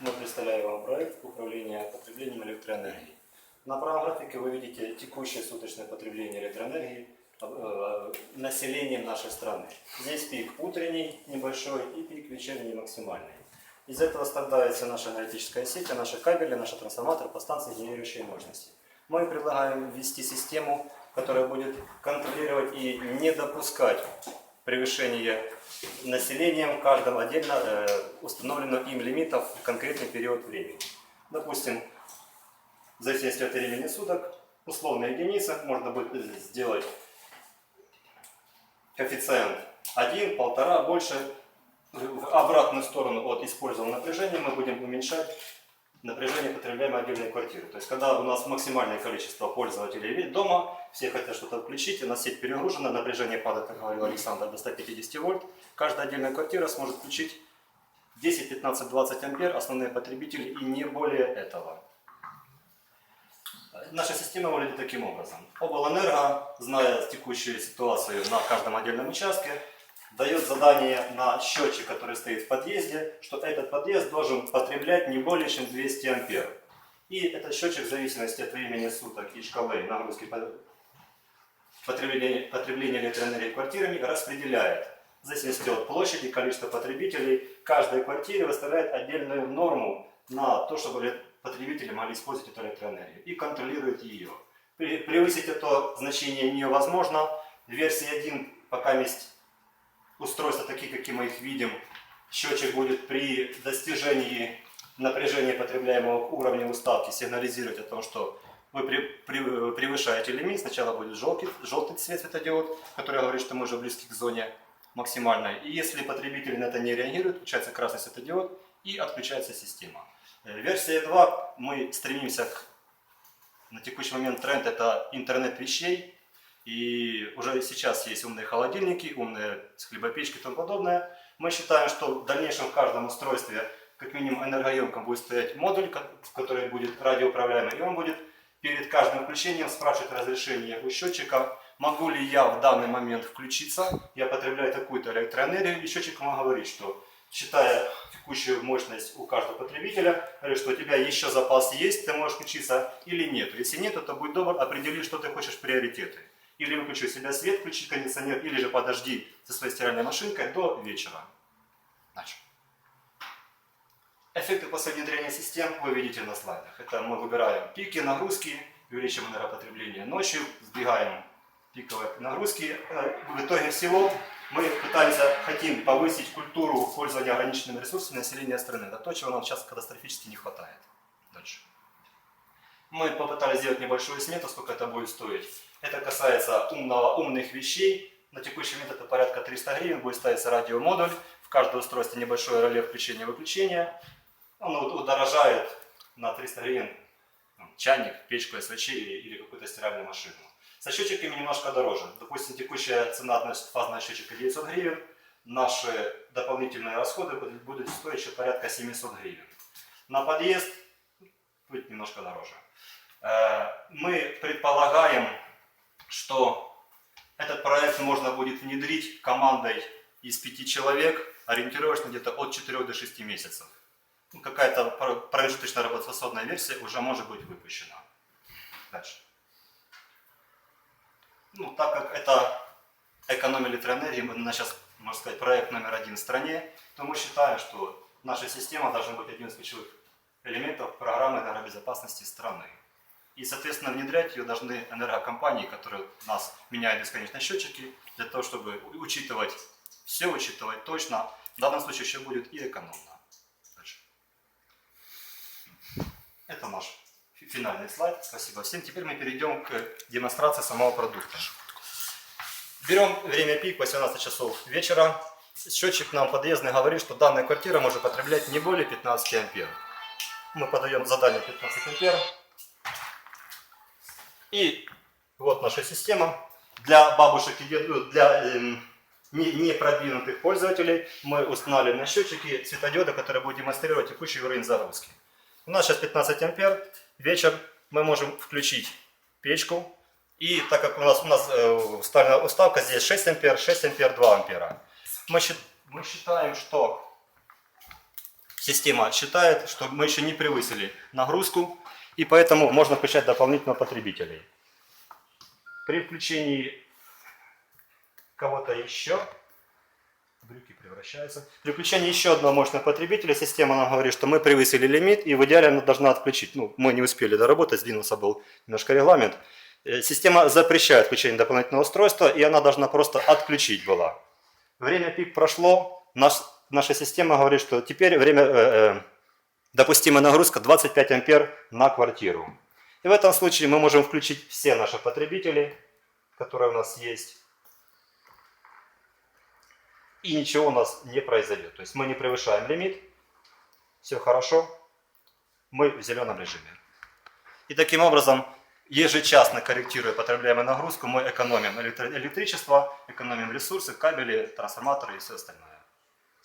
Мы представляем вам проект управления потреблением электроэнергии. На правом графике вы видите текущее суточное потребление электроэнергии э, населением нашей страны. Здесь пик утренний небольшой и пик вечерний максимальный. Из этого страдается наша аналитическая сеть, а наши кабели, наши трансформаторы по станции генерирующей мощности. Мы предлагаем ввести систему, которая будет контролировать и не допускать превышения населением в каждом отдельно э, установленного им лимитов в конкретный период времени. Допустим, в зависимости от времени суток, условная единица, можно будет сделать коэффициент 1, 1,5, больше. В обратную сторону от использованного напряжения мы будем уменьшать напряжение потребляемой отдельной квартиры. То есть, когда у нас максимальное количество пользователей дома, все хотят что-то включить, у нас сеть перегружена, напряжение падает, как говорил Александр, до 150 вольт, каждая отдельная квартира сможет включить 10, 15, 20 ампер, основные потребители, и не более этого. Наша система выглядит таким образом. Облэнерго, зная текущую ситуацию на каждом отдельном участке, дает задание на счетчик, который стоит в подъезде, что этот подъезд должен потреблять не более чем 200 ампер. И этот счетчик в зависимости от времени суток и шкалы нагрузки по- потребления, потребления электроэнергии квартирами распределяет. В зависимости от площади, количества потребителей, каждой квартире выставляет отдельную норму на то, чтобы потребители могли использовать эту электроэнергию и контролирует ее. Пре- Превысить это значение невозможно. В версии 1 пока есть устройства такие, какие мы их видим, счетчик будет при достижении напряжения потребляемого уровня уставки сигнализировать о том, что вы пре- пре- превышаете лимит. Сначала будет желтый, желтый цвет светодиод, который говорит, что мы уже близки к зоне максимальной. И если потребитель на это не реагирует, включается красный светодиод и отключается система. Э, Версия 2 мы стремимся к на текущий момент тренд это интернет вещей. И уже сейчас есть умные холодильники, умные хлебопечки и тому подобное. Мы считаем, что в дальнейшем в каждом устройстве, как минимум энергоемком, будет стоять модуль, ко- который будет радиоуправляемый, и он будет перед каждым включением спрашивать разрешение у счетчика, могу ли я в данный момент включиться, я потребляю такую-то электроэнергию, и счетчик ему говорит, что считая текущую мощность у каждого потребителя, говорит, что у тебя еще запас есть, ты можешь включиться или нет. Если нет, то будь добр, определи, что ты хочешь приоритеты. Или выключи у себя свет, включи кондиционер, или же подожди со своей стиральной машинкой до вечера. Начал. Эффекты после внедрения систем вы видите на слайдах. Это мы выбираем пики нагрузки, увеличиваем энергопотребление ночью, сдвигаем пиковые нагрузки. Э, В итоге всего мы пытаемся, хотим повысить культуру пользования ограниченными ресурсами населения страны. Это то, чего нам сейчас катастрофически не хватает. Дальше. Мы попытались сделать небольшую смету, сколько это будет стоить. Это касается умного, умных вещей. На текущий момент это порядка 300 гривен. Будет ставиться радиомодуль. В каждое устройство небольшое реле включения-выключения. Он удорожает на 300 гривен чайник, печку СВЧ или, какую-то стиральную машину. Со счетчиками немножко дороже. Допустим, текущая цена фазного счетчика 900 гривен. Наши дополнительные расходы будут стоить еще порядка 700 гривен. На подъезд будет немножко дороже. Э, Мы предполагаем, что этот проект можно будет внедрить командой из пяти человек, ориентировочно где-то от 4 до 6 месяцев. Ну, Какая-то пр- промежуточная работоспособная версия уже может быть выпущена. Дальше. Ну, так как это экономия электроэнергии, мы сейчас, можно сказать, проект номер один в стране, то мы считаем, что наша система должна быть одним из ключевых элементов программы энергобезопасности страны. И, соответственно, внедрять ее должны энергокомпании, которые нас меняют бесконечно счетчики, для того, чтобы учитывать все, учитывать точно. В данном случае еще будет и экономно. Дальше. Это наш фи- финальный слайд. Спасибо всем. Теперь мы перейдем к демонстрации самого продукта. Берем время пик 18 часов вечера. Счетчик нам подъездный говорит, что данная квартира может потреблять не более 15 ампер. Мы подаем задание 15 ампер. И вот наша система. Для бабушек и дедушек, для эм, не, не продвинутых пользователей мы устанавливаем на счетчики светодиоды, которые будут демонстрировать текущий уровень загрузки. У нас сейчас 15 ампер. Вечер мы можем включить печку. И так как у нас, у нас э, уставка, здесь 6 ампер, 6 ампер, 2 ампера. Мы считаем, что система считает, что мы еще не превысили нагрузку, и поэтому можно включать дополнительно потребителей. При включении кого-то еще, брюки превращаются, при включении еще одного мощного потребителя система нам говорит, что мы превысили лимит, и в идеале она должна отключить. Ну, мы не успели доработать, сдвинулся был немножко регламент. Э, Система запрещает включение дополнительного устройства, и она должна просто отключить была. Время пик прошло, наш, наша система говорит, что теперь время, э, э, допустимая нагрузка 25 ампер на квартиру. И в этом случае мы можем включить все наши потребители, которые у нас есть, и ничего у нас не произойдет. То есть мы не превышаем лимит, все хорошо, мы в зеленом режиме. И таким образом, ежечасно корректируя потребляемую нагрузку, мы экономим электричество, экономим ресурсы, кабели, трансформаторы и все остальное.